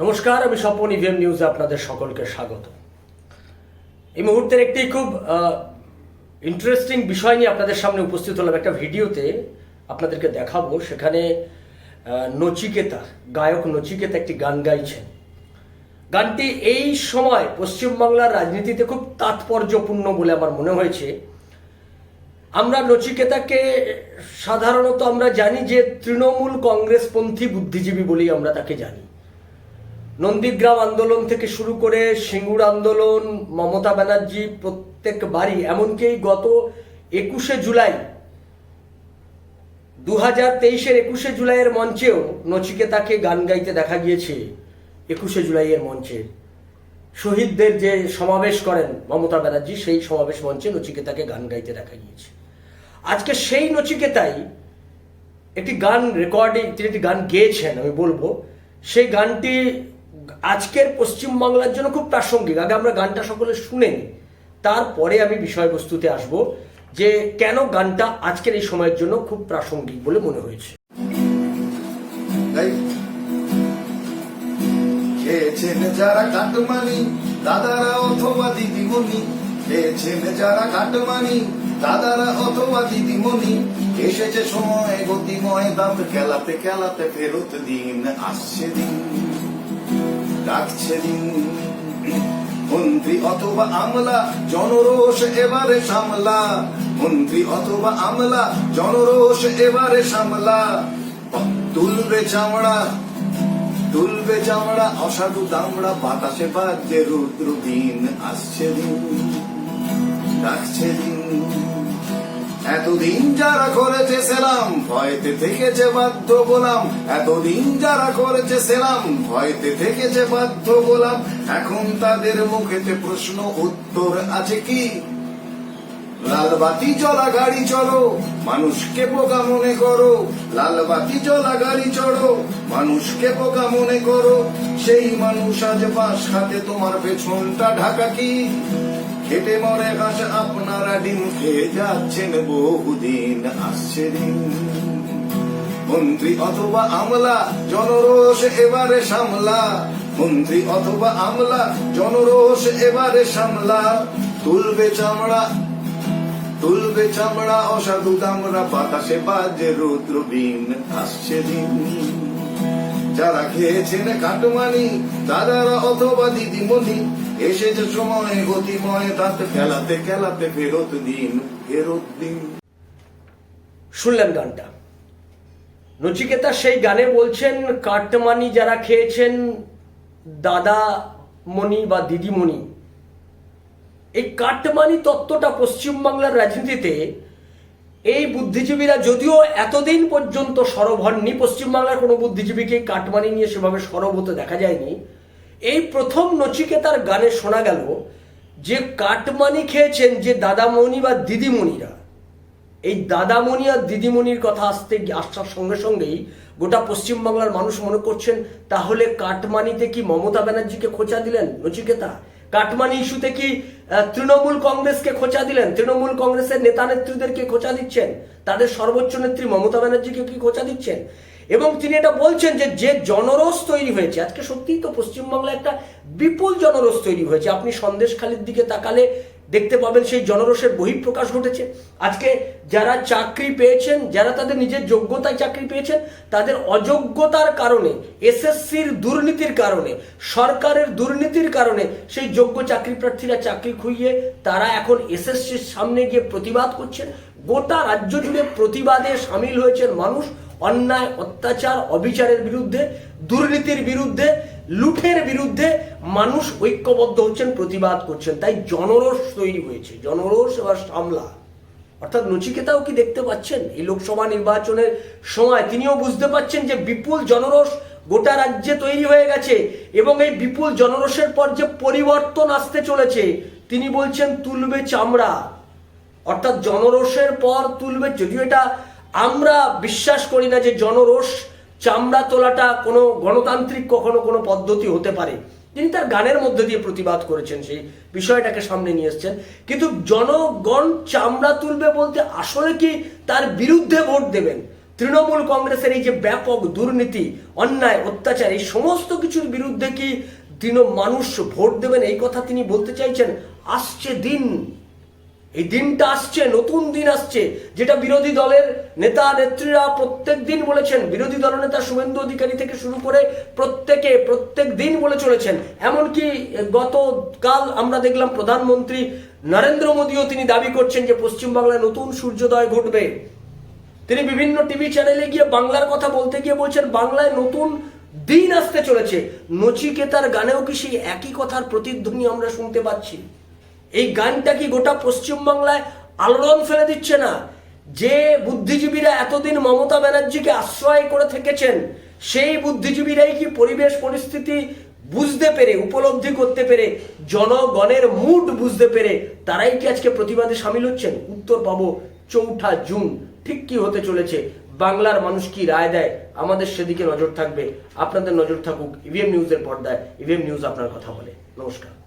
নমস্কার, আমি স্বপন ইভিএম নিউজে আপনাদের সকলকে স্বাগত। এই মুহূর্তের একটি খুব ইন্টারেস্টিং বিষয় নিয়ে আপনাদের সামনে উপস্থিত হলাম। একটা ভিডিওতে আপনাদেরকে দেখাবো, সেখানে নচিকেতা, গায়ক নচিকেতা একটি গান গাইছেন। গানটি এই সময় পশ্চিমবাংলার রাজনীতিতে খুব তাৎপর্যপূর্ণ বলে আমার মনে হয়েছে। আমরা নচিকেতাকে সাধারণত আমরা জানি যে তৃণমূল কংগ্রেসপন্থী বুদ্ধিজীবী বলেই আমরা তাকে জানি। নন্দীগ্রাম আন্দোলন থেকে শুরু করে সিঙ্গুর আন্দোলন, মমতা ব্যানার্জি প্রত্যেক বাড়ি, এমনকি গত একুশে জুলাই দু হাজার তেইশের একুশে জুলাইয়ের মঞ্চেও নচিকেতাকে গান গাইতে দেখা গিয়েছে একুশে জুলাইয়ের মঞ্চে। শহীদদের যে সমাবেশ করেন মমতা ব্যানার্জি, সেই সমাবেশ মঞ্চে নচিকেতাকে গান গাইতে দেখা গিয়েছে। আজকে সেই নচিকেতাই একটি গান রেকর্ডিং, তিনি একটি গান গেয়েছেন, আমি বলব। সেই গানটি আজকের পশ্চিমবাংলার জন্য খুব প্রাসঙ্গিক। আগে আমরা গানটা সকলে শুনে নিই। তারপরে আমি বিষয়বস্তুতে আসব যে কেন গানটা আজকের এই সময়ের জন্য খুব প্রাসঙ্গিক বলে মনে হয়েছে। যারা দাদারা যারা দাদারা অথবা দিদিমণি। এসেছে সময় গতিময় দাঁত খেলাতে খেলাতে ফেরত দিন, আসছে দিন। ডাকছে দিন। মন্ত্রী অথবা আমলা, জনরোষ এবারে সামলা। মন্ত্রী অথবা আমলা, জনরোষ এবারে সামলা। তুলবে চামড়া তুলবে চামড়া, অসাধু দামড়া, বাতাসে বাজছে রুদ্র দিন আসছে দিন, ডাকছে দিন। এতদিন যারা করেছে সেলাম, ভয়তে থেকেছে বাধ্য গোলাম। এতদিন যারা করেছে সেলাম, ভয়তে থেকেছে বাধ্য বলাম এখন তাদের মুখেতে প্রশ্ন, উত্তর আছে কি? লাল বাতি চলা গাড়ি চলো। মানুষকে বোকা মনে করো, লাল বাতি চলা গাড়ি চড়ো, মানুষকে বোকা মনে করো, সেই মানুষ আজ বাস খাতে, তোমার পেছনটা ঢাকা কি? খেটে মরে ঘাস, আপনারা ডিম খেয়ে যাচ্ছেন বহুদিন, আসছে দিন। মন্ত্রী অথবা আমলা, জনরোষ এবারে সামলা। মন্ত্রী অথবা আমলা, জনরোষ এবারে সামলা। তুলবে চামড়া তুলবে চামড়া অসাধু দামড়া বাতাসে বাজে রুদ্র বিন আসছে দিন যারা খেয়েছেন কাটমানি, দাদারা অথবা দিদিমণি, এসেছে সময় গতিময় দাঁত খেলাতে খেলাতে ফেরত দিন ফেরত দিন। শুনলেন গানটা। নচিকেতা সেই গানে বলছেন, কাটমানি যারা খেয়েছেন, দাদা মণি বা দিদিমণি এই কাটমানি তত্ত্বটা পশ্চিমবাংলার রাজনীতিতে এই বুদ্ধিজীবীরা যদিও এতদিন পর্যন্ত সরব হননি, পশ্চিমবাংলার কোনো বুদ্ধিজীবীকে কাটমানি নিয়ে সেভাবে সরব হতে দেখা যায়নি, এই প্রথম নচিকেতার গানে শোনা গেল যে কাটমানি খেয়েছেন যে দাদামণি বা দিদিমণিরা। এই দাদামণি আর দিদিমণির কথা আসতে আসার সঙ্গে সঙ্গেই গোটা পশ্চিমবাংলার মানুষ মনে করছেন, তাহলে কাটমানিতে কি মমতা ব্যানার্জিকে খোঁচা দিলেন নচিকেতা? কাটমানি ইস্যুতে কি তৃণমূল কংগ্রেসকে খোঁচা দিলেন। তৃণমূল কংগ্রেসের নেতা নেত্রীদেরকে খোঁচা দিচ্ছেন। তাদের সর্বোচ্চ নেত্রী মমতা ব্যানার্জিকে কি খোঁচা দিচ্ছেন? এবং তিনি এটা বলছেন যে যে জনরস তৈরি হয়েছে, আজকে সত্যিই তো পশ্চিমবাংলায় একটা বিপুল জনরস তৈরি হয়েছে। আপনি সন্দেশখালির দিকে তাকালে দেখতে পাবেন সেই জনরোষের বহিঃপ্রকাশ ঘটেছে। আজকে যারা চাকরি পেয়েছেন, যারা তাদের নিজের যোগ্যতায় চাকরি পেয়েছেন, তাদের অযোগ্যতার কারণে, এসএসসির দুর্নীতির কারণে, সরকারের দুর্নীতির কারণে সেই যোগ্য চাকরি প্রার্থীরা চাকরি খুইয়ে তারা এখন এসএসসির সামনে গিয়ে প্রতিবাদ করছেন। গোটা রাজ্য জুড়ে প্রতিবাদে সামিল হয়েছেন মানুষ। অন্যায়, অত্যাচার, অবিচারের বিরুদ্ধে, দুর্নীতির বিরুদ্ধে, লুঠের বিরুদ্ধে মানুষ ঐক্যবদ্ধ হচ্ছেন, প্রতিবাদ করছেন। তাই জনরোষ তৈরি হয়েছে। জনরোষ এবার সামলা। অর্থাৎ নচিকেতাও কি দেখতে পাচ্ছেন? এই লোকসভা নির্বাচনের সময় তিনিও বুঝতে পাচ্ছেন যে বিপুল জনরোষ গোটা রাজ্যে তৈরি হয়ে গেছে এবং এই বিপুল জনরোষের পর যে পরিবর্তন আসতে চলেছে, তিনি বলছেন, তুলবে চামড়া। অর্থাৎ জনরোষের পর তুলবে, যদিও এটা আমরা বিশ্বাস করি না যে জনরোষ চামড়া তোলাটা কোনো গণতান্ত্রিক কখনো কোনো পদ্ধতি হতে পারে। তিনি তার গানের মধ্যে দিয়ে প্রতিবাদ করেছেন, সেই বিষয়টাকে সামনে নিয়ে এসছেন। কিন্তু জনগণ চামড়া তুলবে বলতে আসলে কি তার বিরুদ্ধে ভোট দেবেন? তৃণমূল কংগ্রেসের এই যে ব্যাপক দুর্নীতি, অন্যায়, অত্যাচার, এই সমস্ত কিছুর বিরুদ্ধে কি দিন মানুষ ভোট দেবেন? এই কথা তিনি বলতে চাইছেন, আসছে দিন। এই দিনটা আসছে, নতুন দিন আসছে, যেটা বিরোধী দলের নেতা, নেত্রীরা প্রত্যেক দিন বলেছেন। বিরোধী দলনেতা শুভেন্দু অধিকারী থেকে শুরু করে প্রত্যেকে প্রত্যেক দিন বলে চলেছেন। এমনকি গতকাল আমরা দেখলাম প্রধানমন্ত্রী নরেন্দ্র মোদীও তিনি দাবি করছেন যে পশ্চিমবাংলায় নতুন সূর্যোদয় ঘটবে। তিনি বিভিন্ন টিভি চ্যানেলে গিয়ে বাংলার কথা বলতে গিয়ে বলছেন, বাংলায় নতুন দিন আসতে চলেছে। নচিকেতার গানেও কি সেই একই কথার প্রতিধ্বনি আমরা শুনতে পাচ্ছি? এই গানটা কি গোটা পশ্চিমবাংলায় আলোড়ন ফেলে দিচ্ছে না। যে বুদ্ধিজীবীরা এতদিন মমতা ব্যানার্জিকে আশ্রয় করে থেকেছেন, সেই বুদ্ধিজীবীরাই কি পরিবেশ পরিস্থিতি বুঝতে পেরে, উপলব্ধি করতে পেরে, জনগণের মুড বুঝতে পেরে তারাই কি আজকে প্রতিবাদে সামিল হচ্ছেন? উত্তর পাবো চৌঠা জুন। ঠিক কি হতে চলেছে? বাংলার মানুষ কি রায় দেয়? আমাদের সেদিকে নজর থাকবে। আপনাদের নজর থাকুক ইভিএম নিউজের পর্দায়। ইভিএম নিউজ আপনার কথা বলে। নমস্কার।